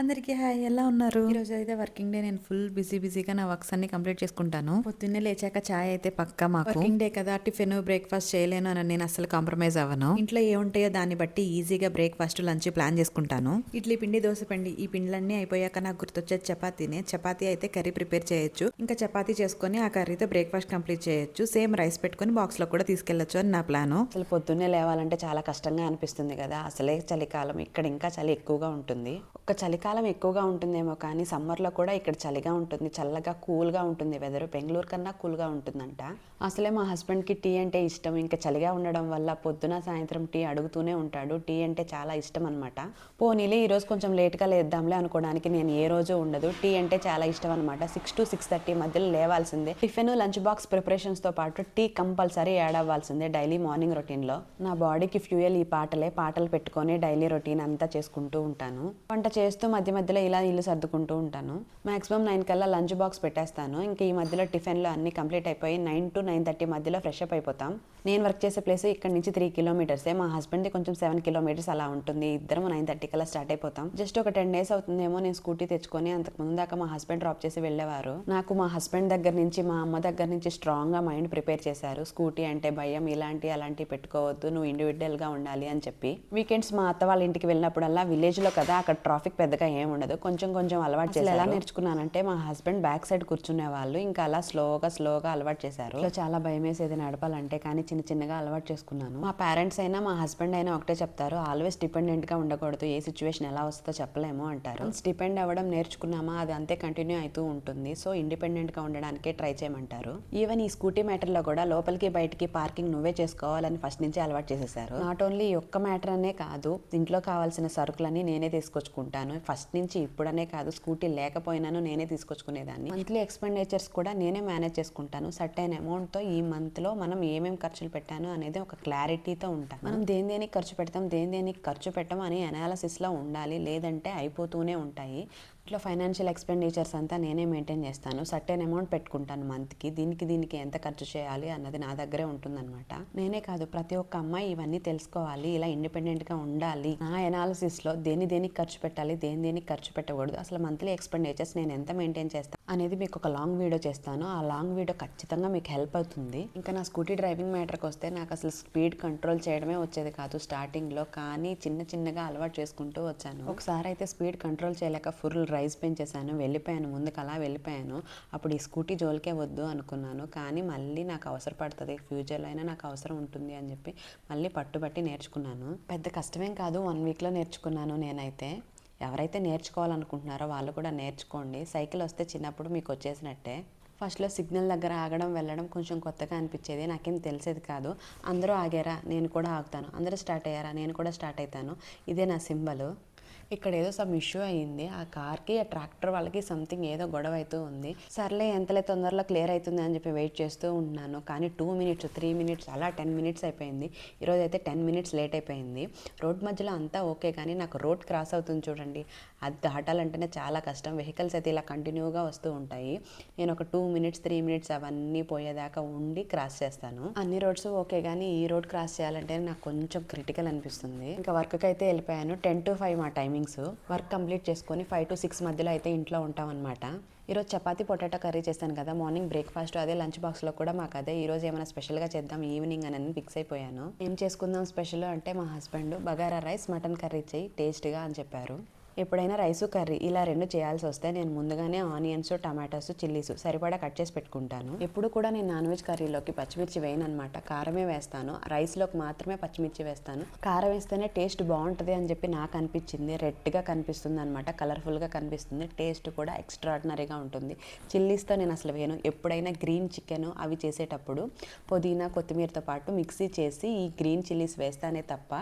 అందరికీ హాయ్ ఎలా ఉన్నారు? ఈరోజు అయితే వర్కింగ్ డే నేను ఫుల్ బిజీ బిజీగా నా వర్క్స్ అన్ని కంప్లీట్ చేసుకుంటాను. పొద్దున్నే లేచాక చాయ్ అయితే పక్కా మాకు. వర్కింగ్ డే కదా టిఫిన్ బ్రేక్ఫాస్ట్ చేయలేను అని నేను అసలు కాంప్రమైజ్ అవ్వను. ఇంట్లో ఏముంటాయో దాన్ని బట్టి ఈజీగా బ్రేక్ఫాస్ట్ లంచ్ ప్లాన్ చేసుకుంటాను. ఇడ్లీ పిండి దోశ పిండి ఈ పిండిలన్నీ అయిపోయాక నాకు గుర్తొచ్చేది చపాతీనే. చపాతీ అయితే కర్రీ ప్రిపేర్ చేయొచ్చు. ఇంకా చపాతీ చేసుకొని ఆ కర్రీతో బ్రేక్ఫాస్ట్ కంప్లీట్ చేయొచ్చు. సేమ్ రైస్ పెట్టుకొని బాక్స్లో కూడా తీసుకెళ్ళొచ్చు అని నా ప్లాన్. అసలు పొద్దున్నే లేవాలంటే చాలా కష్టంగా అనిపిస్తుంది కదా అసలే చలికాలం ఇక్కడ ఇంకా చలి ఎక్కువగా ఉంటుంది. ఒక చలికాలం ఎక్కువగా ఉంటుందేమో కానీ సమ్మర్లో కూడా ఇక్కడ చలిగా ఉంటుంది. చల్లగా కూల్గా ఉంటుంది వెదర్. బెంగళూరు కన్నా కూల్గా ఉంటుందంట. అసలే మా హస్బెండ్కి టీ అంటే ఇష్టం. ఇంకా చలిగా ఉండడం వల్ల పొద్దున సాయంత్రం టీ అడుగుతూనే ఉంటాడు. టీ అంటే చాలా ఇష్టం అనమాట పోనీలే ఈరోజు కొంచెం లేట్గా లేద్దాంలే అనుకోవడానికి నేను ఏ రోజు ఉండదు. టీ అంటే చాలా ఇష్టం అనమాట సిక్స్ టు సిక్స్ థర్టీ మధ్యలో లేవాల్సిందే. టిఫిన్ లంచ్ బాక్స్ ప్రిపరేషన్స్తో పాటు టీ కంపల్సరీ యాడ్ అవ్వాల్సిందే డైలీ మార్నింగ్ రొటీన్లో. నా బాడీకి ఫ్యూయల్ ఈ పాటలే. పాటలు పెట్టుకొని డైలీ రొటీన్ అంతా చేసుకుంటూ ఉంటాను. వంట చేస్తూ మధ్య మధ్యలో ఇలా ఇల్లు సర్దుకుంటూ ఉంటాను. మాక్సిమం నైన్ కల్లా లంచ్ బాక్స్ పెట్టేస్తాను. ఇంకా ఈ మధ్యలో టిఫిన్లో అన్ని కంప్లీట్ అయిపోయి నైన్ టు నైన్ థర్టీ మధ్యలో ఫ్రెష్ అప్ అయిపోతాం. నేను వర్క్ చేసే ప్లేస్ ఇక్కడ నుంచి త్రీ కిలోమీటర్సే. మా హస్బెండ్ది కొంచెం సెవెన్ కిలోమీటర్స్ అలా ఉంటుంది. ఇద్దరం నైన్ థర్టీ కల్లా స్టార్ట్ అయిపోతాం. జస్ట్ ఒక టెన్ డేస్ అవుతుందేమో నేను స్కూటీ తెచ్చుకొని అంతకు ముందు దాకా మా హస్బెండ్ డ్రాప్ చేసి వెళ్ళేవారు. నాకు మా హస్బెండ్ దగ్గర నుంచి మా అమ్మ దగ్గర నుంచి స్ట్రాంగ్గా మైండ్ ప్రిపేర్ చేశారు. స్కూటీ అంటే భయం ఇలాంటి అలాంటి పెట్టుకోవద్దు. నువ్వు ఇండివిజువల్గా ఉండాలి అని చెప్పి. వీకెండ్స్ మా అత్త వాళ్ళ ఇంటికి వెళ్ళినప్పుడల్లా విలేజ్లో కదా అక్కడ ట్రాఫిక్ పెద్దగా ఏం ఉండదు. కొంచెం కొంచెం అలవాటు చేసి ఎలా నేర్చుకున్నానంటే మా హస్బెండ్ బ్యాక్ సైడ్ కూర్చునే వాళ్ళు. ఇంకా అలా స్లోగా స్లోగా అలవాటు చేశారు. చాలా భయం వేసేది నడపాలంటే కానీ చిన్న చిన్నగా అలవాటు చేసుకున్నాను. మా పేరెంట్స్ అయినా మా హస్బెండ్ అయినా ఒకటే చెప్తారు. ఆల్వేస్ డిపెండెంట్గా ఉండకూడదు. ఏ సిచ్యువేషన్ ఎలా వస్తుందో చెప్పలేము అంటారు. డిపెండ్ అవ్వడం నేర్చుకున్నామా? అది అంతే కంటిన్యూ అవుతూ ఉంటుంది. సో ఇండిపెండెంట్గా ఉండడానికే ట్రై చేయమంటారు. ఈవెన్ ఈ స్కూటీ మ్యాటర్లో కూడా లోపలికి బయటికి పార్కింగ్ నువ్వే చేసుకోవాలని ఫస్ట్ నుంచి అలవాటు చేసేసారు నాట్ ఓన్లీ ఒక్క మ్యాటర్ అనే కాదు ఇంట్లో కావాల్సిన సరుకులన్నీ నేనే తీసుకొచ్చుకుంటాను ఉంటాను ఫస్ట్ నుంచి ఇప్పుడనే కాదు స్కూటీ లేకపోయినాను నేనే తీసుకొచ్చుకునేదాన్ని. మంత్లీ ఎక్స్పెండిచర్స్ కూడా నేనే మేనేజ్ చేసుకుంటాను. సర్ట్ అయిన అమౌంట్తో ఈ మంత్లో మనం ఏమేమి ఖర్చులు పెట్టాను అనేది ఒక క్లారిటీతో ఉంటాం మనం దేని దేనికి ఖర్చు పెడతాం దేని దేనికి ఖర్చు పెట్టాం అని అనాలసిస్లో ఉండాలి. లేదంటే అయిపోతూనే ఉంటాయి. ఇట్లా ఫైనాన్షియల్ ఎక్స్పెండిచర్స్ అంతా నేనే మెయింటైన్ చేస్తాను. సర్టెన్ అమౌంట్ పెట్టుకుంటాను మంత్కి. దీనికి దీనికి ఎంత ఖర్చు చేయాలి అన్నది నా దగ్గరే ఉంటుందన్నమాట. నేనే కాదు ప్రతి ఒక్క అమ్మాయి ఇవన్నీ తెలుసుకోవాలి ఇలా ఇండిపెండెంట్గా ఉండాలి. నా అనాలిసిస్లో దేని దేనికి ఖర్చు పెట్టాలి దేని దేనికి ఖర్చు పెట్టకూడదు అసలు మంత్లీ ఎక్స్పెండిచర్స్ నేను ఎంత మెయింటైన్ చేస్తాను అనేది మీకు ఒక లాంగ్ వీడియో చేస్తాను. ఆ లాంగ్ వీడియో ఖచ్చితంగా మీకు హెల్ప్ అవుతుంది. ఇంకా నా స్కూటీ డ్రైవింగ్ మ్యాటర్కి వస్తే నాకు అసలు స్పీడ్ కంట్రోల్ చేయడమే వచ్చేది కాదు స్టార్టింగ్లో. కానీ చిన్న చిన్నగా అలవాటు చేసుకుంటూ వచ్చాను. ఒకసారి అయితే స్పీడ్ కంట్రోల్ చేయలేక ఫుల్ రైస్ పెంచేశాను. వెళ్ళిపోయాను. ముందుకు అలా వెళ్ళిపోయాను. అప్పుడు ఈ స్కూటీ జోలికే వద్దు అనుకున్నాను. కానీ మళ్ళీ నాకు అవసరపడుతుంది ఫ్యూచర్లో అయినా నాకు అవసరం ఉంటుంది అని చెప్పి మళ్ళీ పట్టుబట్టి నేర్చుకున్నాను. పెద్ద కష్టమేం కాదు. వన్ వీక్లో నేర్చుకున్నాను నేనైతే. ఎవరైతే నేర్చుకోవాలనుకుంటున్నారో వాళ్ళు కూడా నేర్చుకోండి. సైకిల్ వస్తే చిన్నప్పుడు మీకు వచ్చేసినట్టే. ఫస్ట్లో సిగ్నల్ దగ్గర ఆగడం వెళ్ళడం కొంచెం కొత్తగా అనిపించేది. నాకేం తెలిసేది కాదు. అందరూ ఆగారా? నేను కూడా ఆగుతాను. అందరూ స్టార్ట్ అయ్యారా? నేను కూడా స్టార్ట్ అవుతాను. ఇదే నా సింబల్. ఇక్కడ ఏదో సమ్ ఇష్యూ అయ్యింది. ఆ కార్కి ఆ ట్రాక్టర్ వాళ్ళకి సంథింగ్ ఏదో గొడవ అవుతూ ఉంది. సర్లే ఎంతలే తొందరలో క్లియర్ అవుతుంది అని చెప్పి వెయిట్ చేస్తూ ఉన్నాను. కానీ టూ మినిట్స్ త్రీ మినిట్స్ అలా టెన్ మినిట్స్ అయిపోయింది. ఈరోజు అయితే టెన్ మినిట్స్ లేట్ అయిపోయింది. రోడ్ మధ్యలో అంతా ఓకే కానీ నాకు రోడ్ క్రాస్ అవుతుంది చూడండి. అది దాటాలంటేనే చాలా కష్టం. వెహికల్స్ అయితే ఇలా కంటిన్యూగా వస్తూ ఉంటాయి. నేను ఒక టూ మినిట్స్ త్రీ మినిట్స్ అవన్నీ పోయేదాకా ఉండి క్రాస్ చేస్తాను. అన్ని రోడ్స్ ఓకే కానీ ఈ రోడ్ క్రాస్ చేయాలంటే నాకు కొంచెం క్రిటికల్ అనిపిస్తుంది. ఇంకా వర్క్కి అయితే వెళ్ళిపోయాను. టెన్ టు ఫైవ్ మా మార్నింగ్స్ వర్క్ కంప్లీట్ చేసుకొని ఫైవ్ టు సిక్స్ మధ్యలో అయితే ఇంట్లో ఉంటాం అనమాట ఈరోజు చపాతీ పొటాటో కర్రీ చేశాను కదా మార్నింగ్ బ్రేక్ఫాస్ట్ అదే లంచ్ బాక్స్లో కూడా మాకు అదే. ఈరోజు ఏమైనా స్పెషల్గా చేద్దాం ఈవినింగ్ అని ఫిక్స్ అయిపోయాను. ఏం చేసుకుందాం స్పెషల్ అంటే మా husband bagara rice mutton curry చేయి టేస్ట్గా అని చెప్పారు. ఎప్పుడైనా రైసు కర్రీ ఇలా రెండు చేయాల్సి వస్తే నేను ముందుగానే ఆనియన్స్ టమాటోస్ చిల్లీస్ సరిపడా కట్ చేసి పెట్టుకుంటాను. ఎప్పుడు కూడా నేను నాన్ వెజ్ కర్రీలోకి పచ్చిమిర్చి వేయను అనమాట కారమే వేస్తాను. రైస్లోకి మాత్రమే పచ్చిమిర్చి వేస్తాను. కారం వేస్తేనే టేస్ట్ బాగుంటుంది అని చెప్పి నాకు అనిపించింది. రెడ్గా కనిపిస్తుంది అనమాట కలర్ఫుల్గా కనిపిస్తుంది. టేస్ట్ కూడా ఎక్స్ట్రాడినరీగా ఉంటుంది. చిల్లీస్తో నేను అసలు వేయను. ఎప్పుడైనా గ్రీన్ చికెన్ అవి చేసేటప్పుడు పుదీనా కొత్తిమీరతో పాటు మిక్సీ చేసి ఈ గ్రీన్ చిల్లీస్ వేస్తానే తప్ప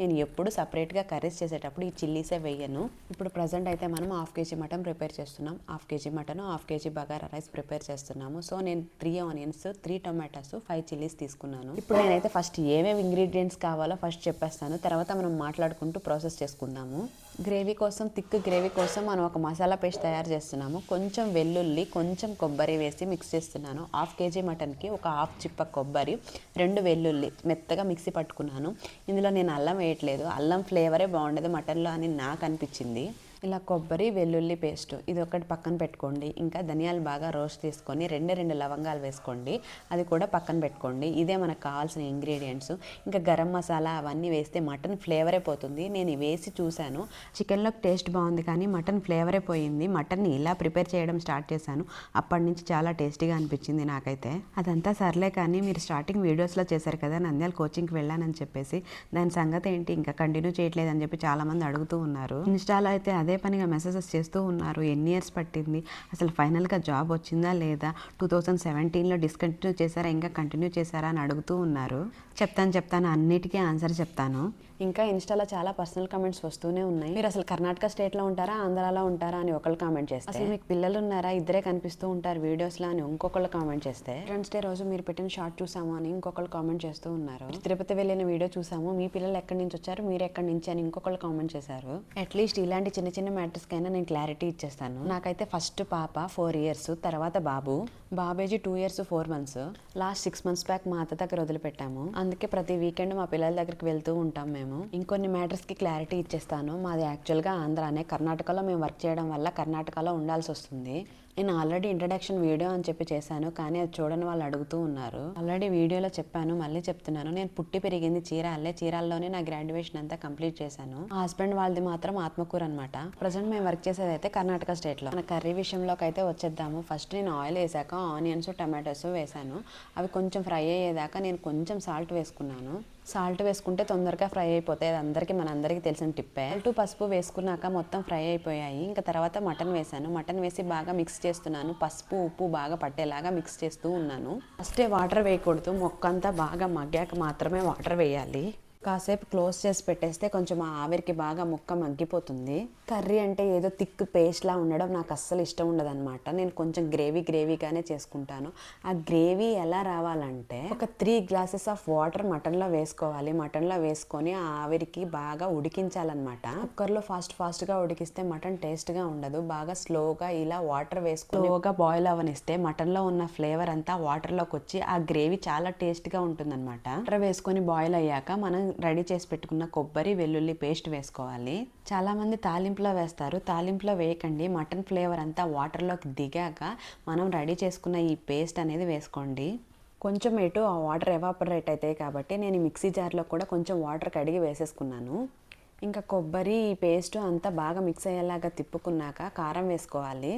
నేను ఎప్పుడు సపరేట్గా కర్రీస్ చేసేటప్పుడు ఈ చిల్లీసే వేయను. ఇప్పుడు ప్రజెంట్ అయితే మనం హాఫ్ కేజీ మటన్ ప్రిపేర్ చేస్తున్నాం. Half KG mutton half KG bagara rice prepare చేస్తున్నాము. సో నేను three onions three tomatoes five chillies తీసుకున్నాను. ఇప్పుడు నేనైతే ఫస్ట్ ఏమేమి ఇంగ్రీడియంట్స్ కావాలో ఫస్ట్ చెప్పేస్తాను. తర్వాత మనం మాట్లాడుకుంటూ ప్రాసెస్ చేసుకుందాము. గ్రేవీ కోసం థిక్ గ్రేవీ కోసం మనం ఒక మసాలా పేస్ట్ తయారు చేస్తున్నాము. కొంచెం వెల్లుల్లి కొంచెం కొబ్బరి వేసి మిక్స్ చేస్తున్నాను. హాఫ్ కేజీ మటన్కి ఒక హాఫ్ చిప్ప కొబ్బరి రెండు వెల్లుల్లి మెత్తగా మిక్సీ పట్టుకున్నాను. ఇందులో నేను అల్లం వేయట్లేదు. అల్లం ఫ్లేవరే బాగుండదు మటన్లో అని నాకు అనిపించింది. ఇలా కొబ్బరి వెల్లుల్లి పేస్ట్ ఇది ఒకటి పక్కన పెట్టుకోండి. ఇంకా ధనియాలు బాగా రోస్ట్ తీసుకొని రెండు రెండు లవంగాలు వేసుకోండి. అది కూడా పక్కన పెట్టుకోండి. ఇదే మనకు కావాల్సిన ఇంగ్రీడియంట్స్ ఇంకా గరం మసాలా అవన్నీ వేస్తే మటన్ ఫ్లేవరే పోతుంది. నేను వేసి చూశాను. చికెన్లోకి టేస్ట్ బాగుంది కానీ మటన్ ఫ్లేవరే పోయింది. మటన్ని ఇలా ప్రిపేర్ చేయడం స్టార్ట్ చేశాను. అప్పటి నుంచి చాలా టేస్టీగా అనిపించింది నాకైతే. అదంతా సర్లే కానీ మీరు స్టార్టింగ్ వీడియోస్లో చేశారు కదా నంద్యాల కోచింగ్కి వెళ్ళానని చెప్పేసి. దాని సంగతి ఏంటి? ఇంకా కంటిన్యూ చేయట్లేదని చెప్పి చాలామంది అడుగుతూ ఉన్నారు. ఇన్స్టాలో అయితే అదే పనిగా మెసేజెస్ చేస్తూ ఉన్నారు. ఎన్ని ఇయర్స్ పట్టింది? అసలు ఫైనల్గా జాబ్ వచ్చిందా లేదా? టూ థౌజండ్ సెవెంటీన్లో డిస్కంటిన్యూ చేశారా? ఇంకా కంటిన్యూ చేశారా అని అడుగుతూ ఉన్నారు. చెప్తాను చెప్తాను అన్నిటికీ ఆన్సర్ చెప్తాను. ఇంకా ఇన్స్టాలో చాలా పర్సనల్ కామెంట్స్ వస్తూనే ఉన్నాయి. మీరు అసలు కర్ణాటక స్టేట్లో ఉంటారా ఆంధ్రాలో ఉంటారా అని ఒకళ్ళు కామెంట్ చేస్తే? అసలు మీకు పిల్లలు ఉన్నారా ఇద్దరే కనిపిస్తూ ఉంటారు వీడియోస్లో అని ఇంకొకళ్ళు కామెంట్ చేస్తే? ఫ్రెండ్స్ డే రోజు మీరు పెట్టిన షార్ట్ చూసాము అని ఇంకొకళ్ళు కామెంట్ చేస్తూ ఉన్నారు. తిరుపతి వెళ్ళిన వీడియో చూసాము మీ పిల్లలు ఎక్కడి నుంచి వచ్చారు మీరు ఎక్కడి నుంచి అని ఇంకొకళ్ళు కామెంట్ చేశారు. అట్లీస్ట్ ఇలాంటి చిన్న చిన్న మ్యాటర్స్ కైనా నేను క్లారిటీ ఇచ్చేస్తాను. నాకైతే ఫస్ట్ పాప ఫోర్ ఇయర్స్ తర్వాత బాబు. బాబేజీ two years four months. Last six months back మా అత్త దగ్గర వదిలిపెట్టాము. అందుకే ప్రతి వీకెండ్ మా పిల్లల దగ్గరికి వెళ్తూ ఉంటాం మేము. ఇంకొన్ని మ్యాటర్స్కి క్లారిటీ ఇచ్చేస్తాను. మాది యాక్చువల్గా ఆంధ్రానే. కర్ణాటకలో మేము వర్క్ చేయడం వల్ల కర్ణాటకలో ఉండాల్సి వస్తుంది. నేను ఆల్రెడీ ఇంట్రడక్షన్ వీడియో అని చెప్పి చేశాను కానీ అది చూడని వాళ్ళు అడుగుతూ ఉన్నారు. ఆల్రెడీ వీడియోలో చెప్పాను మళ్ళీ చెప్తున్నాను. నేను పుట్టి పెరిగింది చీరాలే చీరాల్లోనే నా గ్రాడ్యుయేషన్ అంతా కంప్లీట్ చేశాను. హస్బెండ్ వాళ్ళది మాత్రం ఆత్మకూర అనమాట ప్రజెంట్ మేము వర్క్ చేసేది అయితే కర్ణాటక స్టేట్లో. మన కర్రీ విషయంలోకి అయితే వచ్చేద్దాము. ఫస్ట్ నేను ఆయిల్ వేసాక ఆనియన్స్ టమాటోస్ వేసాను. అవి కొంచెం ఫ్రై అయ్యేదాకా నేను కొంచెం సాల్ట్ వేసుకున్నాను. సాల్ట్ వేసుకుంటే తొందరగా ఫ్రై అయిపోతాయి. అది అందరికీ మన అందరికీ తెలిసిన టిప్పే సాల్ట్ పసుపు వేసుకున్నాక మొత్తం ఫ్రై అయిపోయాయి. ఇంకా తర్వాత మటన్ వేసాను. మటన్ వేసి బాగా మిక్స్ చేస్తున్నాను. పసుపు ఉప్పు బాగా పట్టేలాగా మిక్స్ చేస్తూ ఉన్నాను. ఫస్టే వాటర్ వేయకూడదు. మొక్క అంతా బాగా మగ్గాక మాత్రమే వాటర్ వేయాలి. కాసేపు క్లోజ్ చేసి పెట్టేస్తే కొంచెం ఆ ఆవిరికి బాగా ముక్క మగ్గిపోతుంది. కర్రీ అంటే ఏదో థిక్ పేస్ట్లా ఉండడం నాకు అస్సలు ఇష్టం ఉండదన్నమాట. నేను కొంచెం గ్రేవీ గ్రేవీగానే చేసుకుంటాను. ఆ గ్రేవీ ఎలా రావాలంటే ఒక త్రీ గ్లాసెస్ ఆఫ్ వాటర్ మటన్లో వేసుకోవాలి. మటన్లో వేసుకొని ఆ ఆవిరికి బాగా ఉడికించాలన్నమాట. కుక్కర్లో ఫాస్ట్ ఫాస్ట్గా ఉడికిస్తే మటన్ టేస్ట్గా ఉండదు. బాగా స్లోగా ఇలా వాటర్ వేసుకొని స్లోగా బాయిల్ అవనిస్తే మటన్లో ఉన్న ఫ్లేవర్ అంతా వాటర్లోకి వచ్చి ఆ గ్రేవీ చాలా టేస్ట్గా ఉంటుందన్నమాట. వాటర్ వేసుకొని బాయిల్ అయ్యాక మనం రెడీ చేసి పెట్టుకున్న కొబ్బరి వెల్లుల్లి పేస్ట్ వేసుకోవాలి. చాలామంది తాలింపులో వేస్తారు. తాలింపులో వేయకండి. మటన్ ఫ్లేవర్ అంతా వాటర్లోకి దిగాక మనం రెడీ చేసుకున్న ఈ పేస్ట్ అనేది వేసుకోండి. కొంచెం ఎటు ఆ వాటర్ ఎవాపరేట్ అవుతాయి కాబట్టి నేను మిక్సీ జార్లో కూడా కొంచెం వాటర్ కడిగి వేసేసుకున్నాను. ఇంకా కొబ్బరి ఈ పేస్ట్ అంతా బాగా మిక్స్ అయ్యేలాగా తిప్పుకున్నాక కారం వేసుకోవాలి.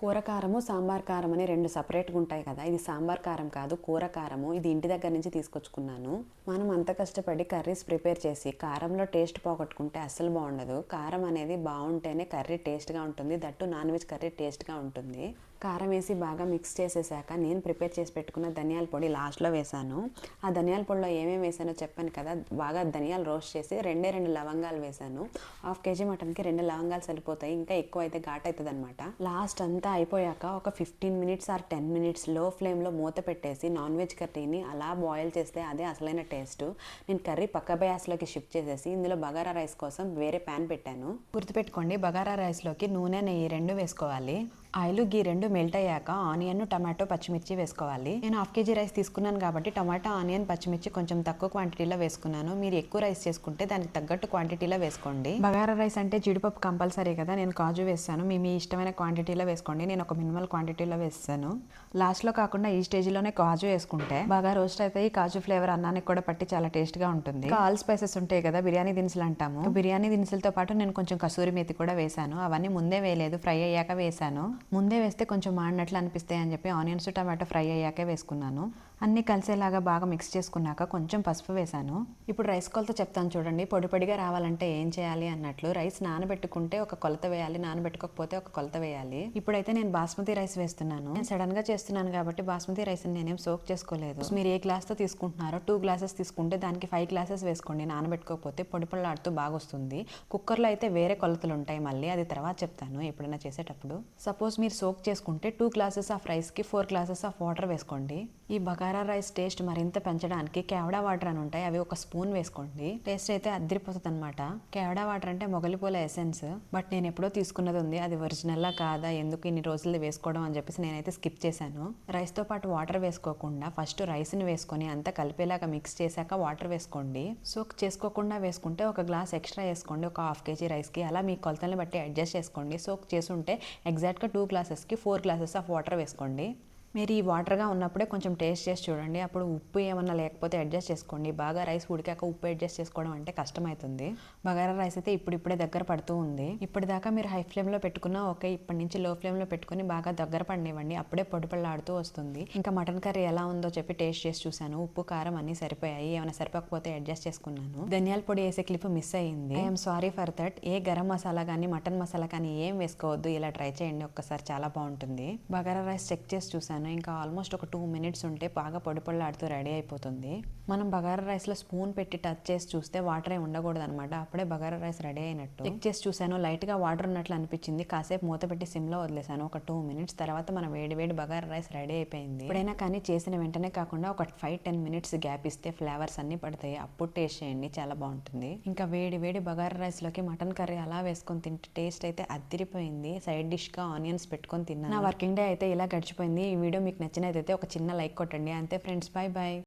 కూర కారము సాంబార్ కారం అని రెండు సపరేట్గా ఉంటాయి కదా. ఇది సాంబార్ కారం కాదు కూర కారము. ఇది ఇంటి దగ్గర నుంచి తీసుకొచ్చుకున్నాను. మనం అంత కష్టపడి కర్రీస్ ప్రిపేర్ చేసి కారంలో టేస్ట్ పోగొట్టుకుంటే అస్సలు బాగుండదు. కారం అనేది బాగుంటేనే కర్రీ టేస్ట్గా ఉంటుంది. దట్టు నాన్ వెజ్ కర్రీ టేస్ట్గా ఉంటుంది. కారం వేసి బాగా మిక్స్ చేసేసాక నేను ప్రిపేర్ చేసి పెట్టుకున్న ధనియాల పొడి లాస్ట్లో వేసాను. ఆ ధనియాల పొడిలో ఏమేమి వేసానో చెప్పాను కదా బాగా ధనియాలు రోస్ట్ చేసి రెండే రెండు లవంగాలు వేసాను. హాఫ్ కేజీ మటన్కి రెండు లవంగాలు సరిపోతాయి ఇంకా ఎక్కువ అయితే ఘాట్ అవుతుంది అనమాట లాస్ట్ అంతా అయిపోయాక ఒక ఫిఫ్టీన్ మినిట్స్ ఆర్ టెన్ మినిట్స్లో ఫ్లేమ్లో మూత పెట్టేసి నాన్ వెజ్ కర్రీని అలా బాయిల్ చేస్తే అదే అసలైన టేస్ట్. నేను కర్రీ పక్క బయాస్లోకి షిఫ్ట్ చేసేసి ఇందులో బగారా రైస్ కోసం వేరే ప్యాన్ పెట్టాను. గుర్తుపెట్టుకోండి బగారా రైస్లోకి నూనె నెయ్యి రెండు వేసుకోవాలి. ఆయిల్ గీ రెండు మెల్ట్ అయ్యాక ఆనియన్ టమాటో పచ్చిమిర్చి వేసుకోవాలి. నేను హాఫ్ కేజీ రైస్ తీసుకున్నాను కాబట్టి టమాటో ఆనియన్ పచ్చిమిర్చి కొంచెం తక్కువ క్వాంటిటీలో వేసుకున్నాను. మీరు ఎక్కువ రైస్ చేసుకుంటే దానికి తగ్గట్టు క్వాంటిటీలో వేసుకోండి. బగారా రైస్ అంటే జీడిపప్పు కంపల్సరీ కదా నేను కాజు వేస్తాను. మీ మీ ఇష్టమైన క్వాంటిటీలో వేసుకోండి. నేను ఒక మినిమల్ క్వాంటిటీలో వేస్తాను. లాస్ట్లో కాకుండా ఈ స్టేజ్లోనే కాజు వేసుకుంటే బాగా రోస్ట్ అయితే ఈ కాజు ఫ్లేవర్ అన్నానికి కూడా పట్టి చాలా టేస్ట్గా ఉంటుంది. ఆల్ స్పైసెస్ ఉంటాయి కదా బిర్యానీ దినుసులు అంటాము. బిర్యానీ దినుసులతో పాటు నేను కొంచెం కసూరి మేతి కూడా వేసాను అవన్నీ ముందే వేయలేదు ఫ్రై అయ్యాక వేశాను. ముందే వేస్తే కొంచెం మాడినట్లు అనిపిస్తాయి అని చెప్పి ఆనియన్స్ టమాటో ఫ్రై అయ్యాకే వేసుకున్నాను. అన్నీ కలిసేలాగా బాగా మిక్స్ చేసుకున్నాక కొంచెం పసుపు వేసాను ఇప్పుడు రైస్ కొలత చెప్తాను చూడండి. పొడి పొడిగా రావాలంటే ఏం చేయాలి అన్నట్లు రైస్ నానబెట్టుకుంటే ఒక కొలత వేయాలి నానబెట్టుకోకపోతే ఒక కొలత వేయాలి. ఇప్పుడైతే నేను బాస్మతి రైస్ వేస్తున్నాను. నేను సడన్గా చేస్తున్నాను కాబట్టి బాస్మతి రైస్ నేనేం సోక్ చేసుకోలేదు. మీరు ఏ గ్లాస్తో తీసుకుంటున్నారో టూ గ్లాసెస్ తీసుకుంటే దానికి ఫైవ్ గ్లాసెస్ వేసుకోండి. నానబెట్టుకోకపోతే పొడి పొడిలాడుతూ బాగా వస్తుంది. కుక్కర్లో అయితే వేరే కొలతలు ఉంటాయి మళ్ళీ. అది తర్వాత చెప్తాను ఎప్పుడైనా చేసేటప్పుడు. సపోజ్ మీరు సోక్ చేసుకుంటే టూ గ్లాసెస్ ఆఫ్ రైస్కి ఫోర్ గ్లాసెస్ ఆఫ్ వాటర్ వేసుకోండి. ఈ బగా బగారా రైస్ టేస్ట్ మరింత పెంచడానికి కేవడా వాటర్ అని ఉంటాయి. అవి ఒక స్పూన్ వేసుకోండి. టేస్ట్ అయితే అద్దరిపోతుంది అనమాట కేవడా వాటర్ అంటే మొగలిపూల ఎసెన్స్. బట్ నేను ఎప్పుడో తీసుకున్నది ఉంది. అది ఒరిజినల్లా కాదా? ఎందుకు ఇన్ని రోజులు వేసుకోవడం అని చెప్పేసి నేనైతే స్కిప్ చేశాను. రైస్తో పాటు వాటర్ వేసుకోకుండా ఫస్ట్ రైస్ని వేసుకొని అంతా కలిపేలాగా మిక్స్ చేశాక వాటర్ వేసుకోండి. సోక్ చేసుకోకుండా వేసుకుంటే ఒక గ్లాస్ ఎక్స్ట్రా వేసుకోండి. ఒక హాఫ్ కేజీ రైస్కి అలా మీ కొలతల్ని బట్టి అడ్జస్ట్ చేసుకోండి. సోక్ చేసుంటే ఎగ్జాక్ట్గా టూ గ్లాసెస్కి ఫోర్ గ్లాసెస్ ఆఫ్ వాటర్ వేసుకోండి. మీరు ఈ వాటర్గా ఉన్నప్పుడే కొంచెం టేస్ట్ చేసి చూడండి. అప్పుడు ఉప్పు ఏమన్నా లేకపోతే అడ్జస్ట్ చేసుకోండి. బాగా రైస్ ఉడికాక ఉప్పు అడ్జస్ట్ చేసుకోవడం అంటే కష్టమవుతుంది బగారా రైస్ అయితే ఇప్పుడిప్పుడే దగ్గర పడుతూ ఉంది. ఇప్పటిదాకా మీరు హై ఫ్లేమ్లో పెట్టుకున్నా ఓకే ఇప్పటి నుంచి లో ఫ్లేమ్లో పెట్టుకుని బాగా దగ్గర పడినివ్వండి అప్పుడే పొడిపళ్ళాడుతూ వస్తుంది. ఇంకా మటన్ కర్రీ ఎలా ఉందో చెప్పి టేస్ట్ చేసి చూశాను. ఉప్పు కారం అన్నీ సరిపోయాయి. ఏమైనా సరిపోకపోతే అడ్జస్ట్ చేసుకున్నాను. ధనియాల పొడి వేసే క్లిప్ మిస్ అయ్యింది. I'm sorry for that. ఏ గరం మసాలా కానీ మటన్ మసాలా కానీ ఏం వేసుకోవద్దు. ఇలా ట్రై చేయండి. ఒక్కసారి చాలా బాగుంటుంది. బగారా రైస్ చెక్ చేసి చూశాను. ఇంకా ఆల్మోస్ట్ ఒక టూ మినిట్స్ ఉంటే బాగా పొడి రెడీ అయిపోతుంది. మనం బగారా రైస్లో స్పూన్ పెట్టి టచ్ చేసి చూస్తే వాటర్ ఏమి ఉండకూడదు అనమాట అప్పుడే బగారా రైస్ రెడీ అయినట్టు. చెక్ చేసి చూశాను లైట్గా వాటర్ ఉన్నట్లు అనిపించింది. కాసేపు మూత పెట్టి సిమ్లో వదిలేసాను ఒక టూ మినిట్స్ తర్వాత మన వేడి వేడి బగారా రైస్ రెడీ అయిపోయింది. ఎప్పుడైనా కానీ చేసిన వెంటనే కాకుండా ఒక ఫైవ్ టెన్ మినిట్స్ గ్యాప్ ఇస్తే ఫ్లేవర్స్ అన్ని పడతాయి. అప్పుడు టేస్ట్ చేయండి చాలా బాగుంటుంది. ఇంకా వేడి వేడి బగారా రైస్లోకి మటన్ కర్రీ అలా వేసుకొని తింటే టేస్ట్ అయితే అదిరిపోయింది. సైడ్ డిష్గా ఆనియన్స్ పెట్టుకొని తిన్నాను. నా వర్కింగ్ డే అయితే ఇలా గడిచిపోయింది. ఈ వీడియో మీకు నచ్చినదైతే ఒక చిన్న లైక్ కొట్టండి. అంతే ఫ్రెండ్స్ బాయ్ బాయ్